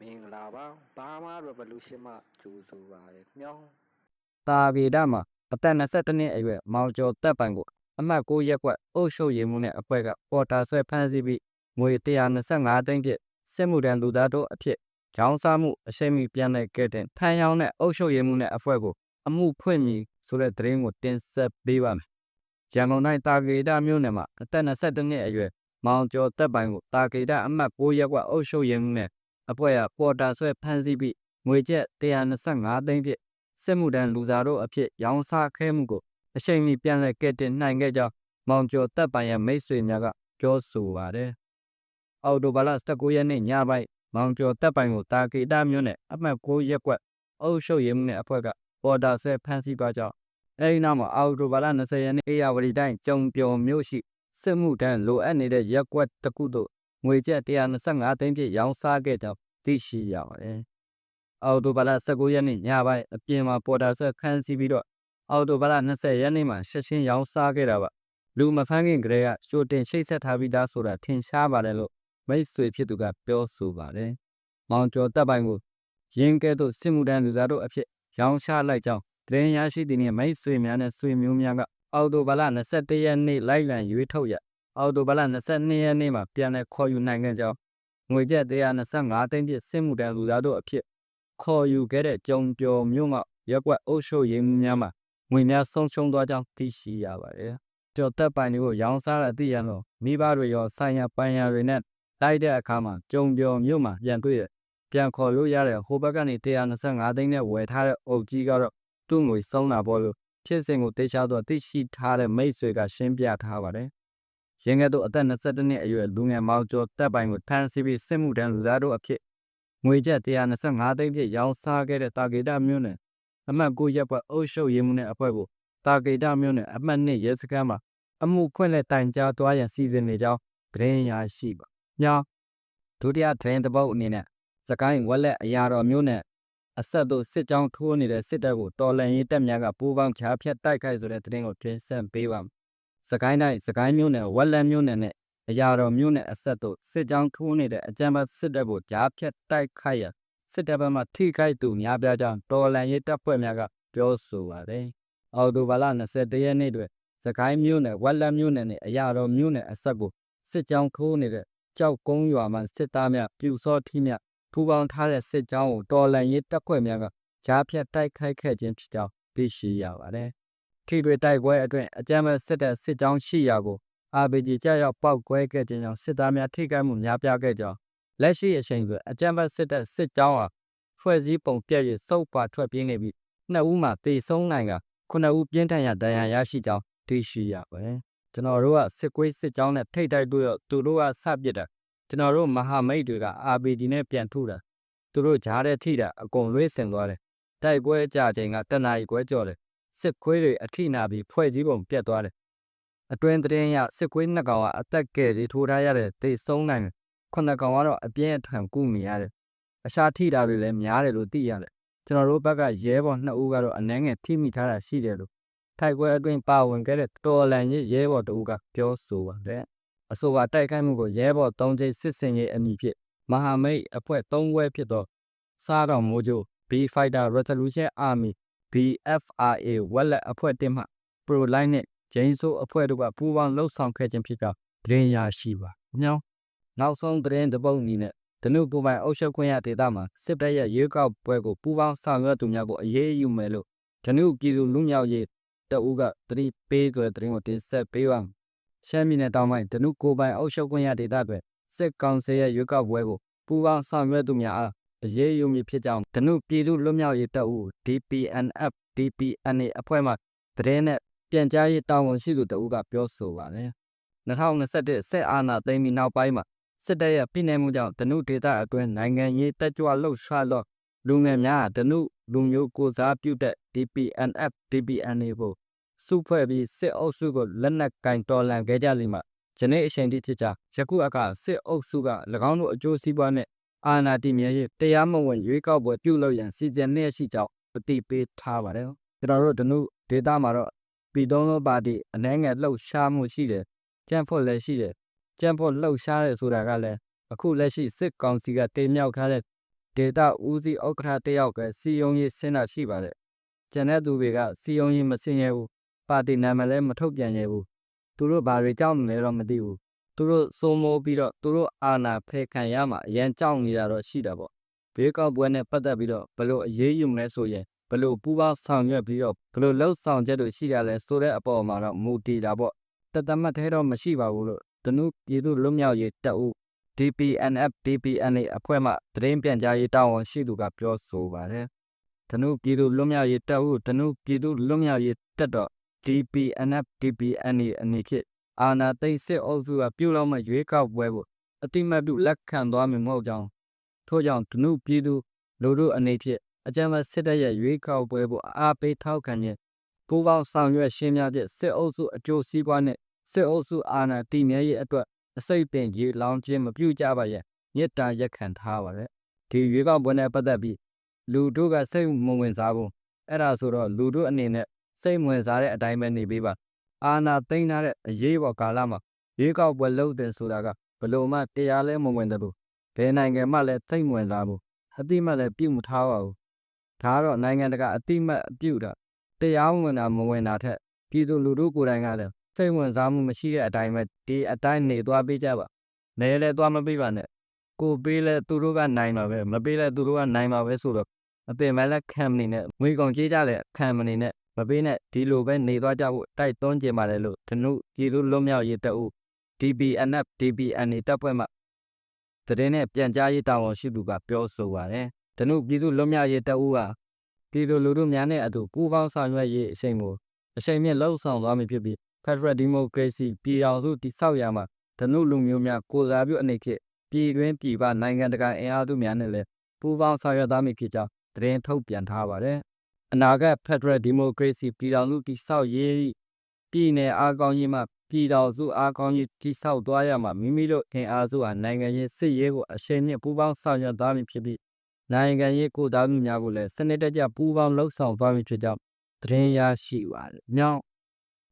မင်္ဂလာပါဘာမာ revolution မှကြိုးဆိုပါရခင်ဗျာတာဗေဒမှာအသက်22နှစ်အရွယ်မောင်ကျော်တက်ပိုင်ကိုအမှတ်6ရက်ကွက်အုပ်ရှုပ်ရေးမှုနဲ့အဖွဲ့ကပေါ်တာဆွဲဖမ်းဆီးပြီးငွေ125သိန်းဖြင့်စစ်မှုထမ်းလူသားတို့အဖြစ်ကြောင်းစားမှုအရှိန်မီပြန်လည်ကဲတင်ဖမ်းရောင်းတဲ့အုပ်ရှုပ်ရေးမှုနဲ့အဖွဲ့ကိုအမှုဖွင့်မည်ဆိုတဲ့သတင်းကိုတင်ဆက်ပေးပါမယ်။ရန်ကုန်တိုင်းတာဂေဒမြို့နယ်မှာအသက်22နှစ်အရွယ်မောင်ကျော်တက်ပိုင်ကိုတာဂေဒအမှတ်6ရက်ကွက်အုပ်ရှုပ်ရေးမှုနဲ့ အဖွဲ့ကပေါ်တာဆွဲဖမ်းဆီးပြီးငွေကျပ်125သိန်းဖြင့်စစ်မှုထမ်းလူစားတို့အဖြစ်ရောင်းစားခဲမှုကိုအချိန်မီပြန်လည်ကဲတင်နိုင်ခဲ့ကြောင်းမောင်ကျော်တပ်ပိုင်ရဲ့မိတ်ဆွေများကပြောဆိုပါတယ်။အော်တိုဘာလ19ရက်နေ့ညပိုင်းမောင်ကျော်တပ်ပိုင်ကိုတာကေတာမြို့နယ်အမှတ်9ရပ်ကွက်အုပ်ရှုပ်ရေးမှုနဲ့အဖွဲ့ကပေါ်တာဆွဲဖမ်းဆီးသွားကြောင်းအဲဒီနောက်မှာအော်တိုဘာလ20ရက်နေ့အေယာဝတီတိုင်းကျုံပျော်မြို့ရှိစစ်မှုထမ်းလိုအပ်နေတဲ့ရက်ကွက်တစ်ခုသို့ ငွေကျပ်125သိန်းပြည့်ရောင်းစားခဲ့ကြောင်းသိရှိရပါတယ်။အော်တိုဘာလ19ရက်နေ့ညပိုင်းအပြင်မှာပေါ်တာဆက်ခန်းစီးပြီးတော့အော်တိုဘာလ20ရက်နေ့မှာရှစ်ချင်းရောင်းစားခဲ့တာပါလူမဖမ်းခင်ကလေးကရှိုတင်ရှိတ်ဆက်ထားပြီးသားဆိုတာထင်ရှားပါတယ်လို့မိတ်ဆွေဖြစ်သူကပြောဆိုပါတယ်မောင်ကျော်တပ်ပိုင်ကိုရင်းကဲသို့စစ်မှုထမ်းလူသားတို့အဖြစ်ရောင်းချလိုက်ကြောင်းတရင်ရရှိတဲ့မိတ်ဆွေများနဲ့ဆွေမျိုးများကအော်တိုဘာလ21ရက်နေ့လိုက်လံရွေးထုတ်ရ အော်တိုဘာလ22ရက်နေ့မှာပြန်လည်ခေါ်ယူနိုင်ခဲ့ကြောင်းငွေကျပ်125သိန်းပြည့်စစ်မှုထမ်းလူသားတို့အဖြစ်ခေါ်ယူခဲ့တဲ့ကြုံပျော်မြို့မှာရက်ကွက်အုပ်ရှုပ်ရေးမှုများမှာငွေများဆုံးရှုံးသွားကြောင်းသိရှိရပါတယ်။ကျော်သက်ပိုင်တွေကိုရောင်းစားတဲ့အသည့်ရန်တော့မိဘတွေရောဆိုင်ရပိုင်ရတွေနဲ့တိုက်တဲ့အခါမှာကြုံပျော်မြို့မှာပြန်တွေ့ရပြန်ခေါ်လို့ရတဲ့ဟိုဘက်ကနေ125သိန်းနဲ့ဝယ်ထားတဲ့အုပ်ကြီးကတော့သူ့ငွေဆုံးတာပေါ့လို့ဖြစ်စဉ်ကိုတေချာတော့သိရှိထားတဲ့မိတ်ဆွေကရှင်းပြထားပါတယ်။ ရင်းကဲ့သို့အသက်22နှစ်အရွယ်လူငယ်မောင်ကျော်တက်ပိုင်ကိုထမ်းဆီးပြီးစစ်မှုထမ်းလူသားတို့အဖြစ်ငွေကျပ်125သိန်းပြည့်ရောင်းစားခဲ့တဲ့တာဂေတာမြို့နယ်အမှတ်9ရပ်ကွက်အုပ်ရှုပ်ရေးမှုနဲ့အဖွဲ့ကိုတာဂေတာမြို့နယ်အမှတ်2ရဲစခန်းမှာအမှုခွင့်လက်တိုင်ကြားသွားရန်စီစဉ်နေကြောင်းသတင်းရရှိပါ။မြောင်းဒုတိယသတင်းတစ်ပုတ်အနေနဲ့စကိုင်းဝက်လက်အရာတော်မြို့နယ်အဆက်တို့စစ်ကြောင်းထိုးနေတဲ့စစ်တပ်ကိုတော်လန်ရေးတပ်များကပူးပေါင်းချားဖြတ်တိုက်ခိုက်ဆိုတဲ့သတင်းကိုတင်ဆက်ပေးပါမယ်။ စကိုင်းတိုင်းစကိုင်းမြို့နယ်ဝက်လက်မြို့နယ်နဲ့အရာတော်မြို့နယ်အဆက်တို့စစ်ကြောင်းထိုးနေတဲ့အကြမ်းဖက်စစ်တပ်ကိုကြားဖြတ်တိုက်ခိုက်ရန်စစ်တပ်ဘက်မှထိခိုက်သူများပြားကြောင်းတော်လန်ရေးတပ်ဖွဲ့များကပြောဆိုပါတယ်။အော်တိုဘာလ21ရက်နေ့တွင်စကိုင်းမြို့နယ်ဝက်လက်မြို့နယ်နဲ့အရာတော်မြို့နယ်အဆက်ကိုစစ်ကြောင်းထိုးနေတဲ့ကြောက်ကုန်းရွာမှစစ်သားများပြူစောထီးများထူပေါင်းထားတဲ့စစ်ကြောင်းကိုတော်လန်ရေးတပ်ဖွဲ့များကကြားဖြတ်တိုက်ခိုက်ခဲ့ခြင်းဖြစ်ကြောင်းသိရှိရပါတယ်။ ထိတွေတိုက်ပွဲအတွင်းအကြမ်းဖက်စစ်တပ်စစ်ကြောင်းရှိရာကို RPG ကြောက်ရောက်ပောက်ကွဲခဲ့ခြင်းကြောင့်စစ်သားများထိခိုက်မှုများပြားခဲ့ကြောင်းလက်ရှိအချိန်တွင်အကြမ်းဖက်စစ်တပ်စစ်ကြောင်းဟာဖွဲ့စည်းပုံပြည့်ရစုပ်ပါထွက်ပြေးနေပြီးနှစ်ဦးမှတေဆုံးနိုင်ကခုနှစ်ဦးပြင်းထန်ရဒဏ်ရာရရှိကြောင်းသိရှိရပါတယ်။ကျွန်တော်တို့ကစစ်ကွေးစစ်ကြောင်းနဲ့ထိတ်တိုက်တွေ့တော့သူတို့ကစပစ်တာကျွန်တော်တို့မဟာမိတ်တွေက RPG နဲ့ပြန်ထုတာသူတို့ဂျားတဲ့ထိတာအကုန်လွေးစင်သွားတယ်။တိုက်ပွဲကြချိန်ကတနအီခွဲကြော်တယ် စစ်ခွေးတွေအထိနာပြီးဖွဲ့စည်းပုံပြတ်သွားတယ်အတွင်းသတင်းရစစ်ကွေးနှစ်ကောင်ကအသက်ကယ်ကြီးထိုးထားရတဲ့တေဆုံးနိုင်တယ်ခုနှစ်ကောင်ကတော့အပြင်းအထန်ကုနေရတယ်အရှာထိတာတွေလည်းများတယ်လို့သိရတယ်ကျွန်တော်တို့ဘက်ကရဲဘော်နှစ်ဦးကတော့အနှဲငယ်ထိမိထားတာရှိတယ်လို့ထိုက်ကွဲအတွင်းပါဝင်ခဲ့တဲ့တော်လန်ရေးရဲဘော်တဦးကပြောဆိုပါတယ်အဆိုပါတိုက်ခိုက်မှုကိုရဲဘော်၃ချိန်စစ်စင်ရေးအမည်ဖြင့်မဟာမိတ်အဖွဲ့၃ဘွဲဖြစ်သောစားတော်မိုးချို B Fighter Resolution Army BFRA ဝက်လက်အဖွဲ့တင်မှ Pro Line နဲ့ဂျိန်းဆိုးအဖွဲ့တို့ကပူးပေါင်းလှုပ်ဆောင်ခဲ့ခြင်းဖြစ်ကြောင်းသတင်းရရှိပါ။မြောင်းနောက်ဆုံးသတင်းတစ်ပုဒ်အနေနဲ့ဒနုပူပိုင်အုပ်ချုပ်ခွင့်ရဒေသမှာစစ်တပ်ရဲ့ရွေးကောက်ပွဲကိုပူးပေါင်းဆောင်ရွက်သူများကိုအရေးယူမယ်လို့ဒနုပြည်သူလူမျိုးရေးတအူးကသတိပေးကြတဲ့သတင်းကိုတင်ဆက်ပေးပါမယ်။ရှမ်းပြည်နယ်တောင်ပိုင်းဒနုကိုပိုင်အုပ်ချုပ်ခွင့်ရဒေသတွင်စစ်ကောင်စီရဲ့ရွေးကောက်ပွဲကိုပူးပေါင်းဆောင်ရွက်သူများအား အရေးယူမည်ဖြစ်ကြောင်းဒနုပြည်သူလူမျိုးရေးတအူး DPNF DPNA အဖွဲ့မှသတင်းနဲ့ပြန်ကြားရေးတာဝန်ရှိသူတဦးကပြောဆိုပါတယ်။2021ဆက်အာဏာသိမ်းပြီးနောက်ပိုင်းမှာစစ်တပ်ရဲ့ပြည်내မှုကြောင့်ဒနုဒေသအတွင်းနိုင်ငံရေးတက်ကြွလှုပ်ရှားသောလူငယ်များဒနုလူမျိုးကိုစားပြုတဲ့ DPNF DPNA ကိုစုဖွဲ့ပြီးစစ်အုပ်စုကိုလက်နက်ကင်တော်လှန်ခဲ့ကြလိမ့်မှာယနေ့အချိန်ထိဖြစ်ကြယခုအခါစစ်အုပ်စုက၎င်းတို့အကျိုးစီးပွားနဲ့ အာဏာတည်မြဲရေးတရားမဝင်ရွေးကောက်ပွဲပြုလုပ်ရန်စီစဉ်နေရှိကြောင်းပတိပေးထားပါတယ်ကျွန်တော်တို့ဒနုဒေတာမှာတော့ပြည်သုံးသောပါတီအနှဲငယ်လှုပ်ရှားမှုရှိတယ်ကြံ့ဖို့လည်းရှိတယ်ကြံ့ဖို့လှုပ်ရှားတယ်ဆိုတာကလည်းအခုလက်ရှိစစ်ကောင်စီကတင်မြောက်ထားတဲ့ဒေတာဦးစီးဥက္ကဋ္ဌတယောက်ကစီယုံရေးဆင်းတာရှိပါတယ်။ကျန်တဲ့သူတွေကစီယုံရေးမဆင်းရဲဘူး။ပါတီနာမည်လည်းမထုတ်ပြန်ရဲဘူး။သူတို့ဘာတွေကြောက်နေလဲတော့မသိဘူး။ သူတို့စိုးမိုးပြီးတော့သူတို့အာဏာဖယ်ခံရမှအရန်ကြောက်နေတာတော့ရှိတာပေါ့။ဘေးကောက်ပွဲနဲ့ပတ်သက်ပြီးတော့ဘလို့အရေးယူမလဲဆိုရင်ဘလို့ပူပေါင်းဆောင်ရွက်ပြီးတော့ဘလို့လှုပ်ဆောင်ချက်တွေရှိရလဲဆိုတဲ့အပေါ်မှာတော့မူတည်တာပေါ့။တသမတ်သေးတော့မရှိပါဘူးလို့တနုပြည်သူလွတ်မြောက်ရေးတပ်ဦး DPNF DPNA အဖွဲ့မှသတင်းပြန်ကြားရေးတာဝန်ရှိသူကပြောဆိုပါတယ်။ဓနုပြည်သူလွတ်မြောက်ရေးတပ်ဦးဓနုပြည်သူလွတ်မြောက်ရေးတပ်တော့ DPNF DPNA အနေဖြင့် အာနာသိန်းစစ်အုပ်စုကပြုလုပ်မဲ့ရွေးကောက်ပွဲကိုအတိမတ်ပြုလက်ခံသွားမှာမဟုတ်ကြောင်းထို့ကြောင့်ဓနုပြည်သူလူတို့အနေဖြင့်အကြမ်းဖက်စစ်တပ်ရဲ့ရွေးကောက်ပွဲကိုအားပေးထောက်ခံခြင်းပူးပေါင်းဆောင်ရွက်ရှင်းများဖြင့်စစ်အုပ်စုအကျိုးစီးပွားနှင့်စစ်အုပ်စုအာဏာတည်မြဲရေးအတွက်အစိတ်ပင်ရေလောင်းခြင်းမပြုကြပါရဲ့မေတ္တာရက်ခံထားပါတယ်ဒီရွေးကောက်ပွဲနဲ့ပတ်သက်ပြီးလူတို့ကစိတ်မဝင်စားဘူးအဲ့ဒါဆိုတော့လူတို့အနေနဲ့စိတ်ဝင်စားတဲ့အတိုင်းပဲနေပေးပါ အာဏာသိမ်းထားတဲ့အရေးပေါ်ကာလမှာရွေးကောက်ပွဲလုပ်တယ်ဆိုတာကဘလို့မှတရားလဲမဝင်တယ်ဘူးဘယ်နိုင်ငံမှလည်းသိမ့်ဝင်စားဘူးအတိမတ်လည်းပြုတ်မထားပါဘူးဒါကတော့နိုင်ငံတကာအတိမတ်အပြုတ်တာတရားဝင်တာမဝင်တာထက်ပြည်သူလူထုကိုယ်တိုင်ကလည်းစိတ်ဝင်စားမှုမရှိတဲ့အတိုင်းပဲဒီအတိုင်းနေသွားပေးကြပါနေလဲသွားမပေးပါနဲ့ကိုပေးလဲသူတို့ကနိုင်မှာပဲမပေးလဲသူတို့ကနိုင်မှာပဲဆိုတော့အပင်မလည်းခံမနေနဲ့ငွေကုန်ကြေးကြလည်းခံမနေနဲ့ မပေးနဲ့ဒီလိုပဲနေသွားကြဖို့တိုက်တွန်းကြပါတယ်လို့ဓနုပြည်သူလွတ်မြောက်ရေးတအုပ် DBNF DBNA တပ်ဖွဲ့မှတရင်နဲ့ပြန်ကြားရေးတာဝန်ရှိသူကပြောဆိုပါတယ်ဓနုပြည်သူလွတ်မြောက်ရေးတအုပ်ကပြည်သူလူထုများနဲ့အတူပူးပေါင်းဆောင်ရွက်ရေးအချိန်ကိုအချိန်မြင့်လှုပ်ဆောင်သွားမည်ဖြစ်ပြီး Federal Democracy ပြည်အောင်စုတည်ဆောက်ရမှာဓနုလူမျိုးများကိုယ်စားပြုအနေဖြင့်ပြည်တွင်းပြည်ပနိုင်ငံတကာအင်အားစုများနဲ့လည်းပူးပေါင်းဆောင်ရွက်သားမည်ဖြစ်ကြောင်းသတင်းထုတ်ပြန်ထားပါတယ်။ အနာဂတ် Federal Democracy ပြည်အောင်စုတည်ဆောက်ရေးပြည်내အားကောင်းရေးမှပြည်တော်စုအားကောင်းရေးတည်ဆောက်သွားရမှာမိမိတို့အင်အားစုဟာနိုင်ငံရေးစစ်ရေးကိုအရှိန်မြင့်ပူးပေါင်းဆောင်ရွက်သားမည်ဖြစ်ပြီးနိုင်ငံရေးကိုယ်စားပြုများကိုလည်းစနစ်တကျပူးပေါင်းလှုပ်ဆောင်သွားမည်ဖြစ်ကြောင်းသတင်းရရှိပါတယ်။ညောင်